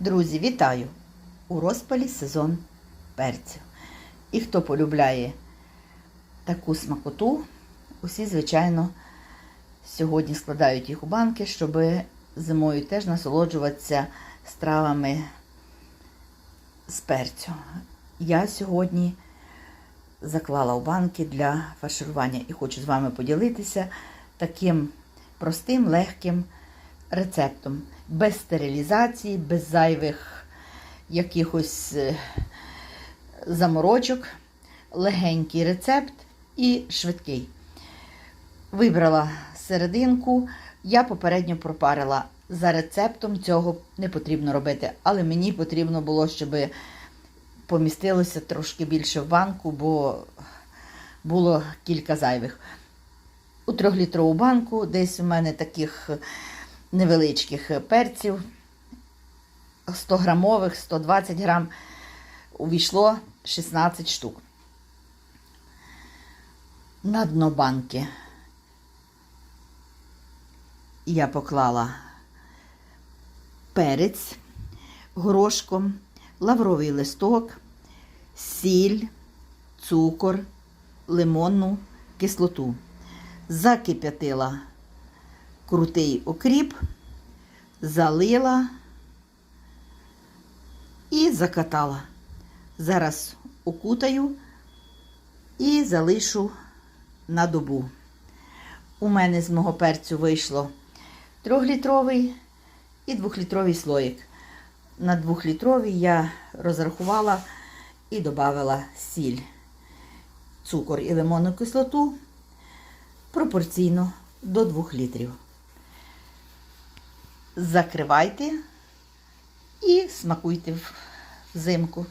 Друзі, вітаю! У розпалі сезон перцю. І хто полюбляє таку смакоту, усі, звичайно, сьогодні складають їх у банки, щоб зимою теж насолоджуватися стравами з перцю. Я сьогодні заклала у банки для фарширування і хочу з вами поділитися таким простим, легким рецептом. Без стерилізації, без зайвих якихось е, заморочок. Легенький рецепт і швидкий. Вибрала серединку, я попередньо пропарила. За рецептом цього не потрібно робити, але мені потрібно було, щоб помістилося трошки більше в банку, бо було кілька зайвих. У трьохлітрову банку десь у мене таких невеличких перців 100 грамових, 120 грам, увійшло 16 штук. На дно банки я поклала перець горошком, лавровий листок, сіль, цукор, лимонну кислоту. Закип'ятила крутий окріп, залила і закатала. Зараз укутаю і залишу на добу. У мене з мого перцю вийшло трьохлітровий і двохлітровий слоїк. На двохлітровий я розрахувала і додала сіль, цукор і лимонну кислоту пропорційно до 2 літрів. Закривайте і смакуйте взимку.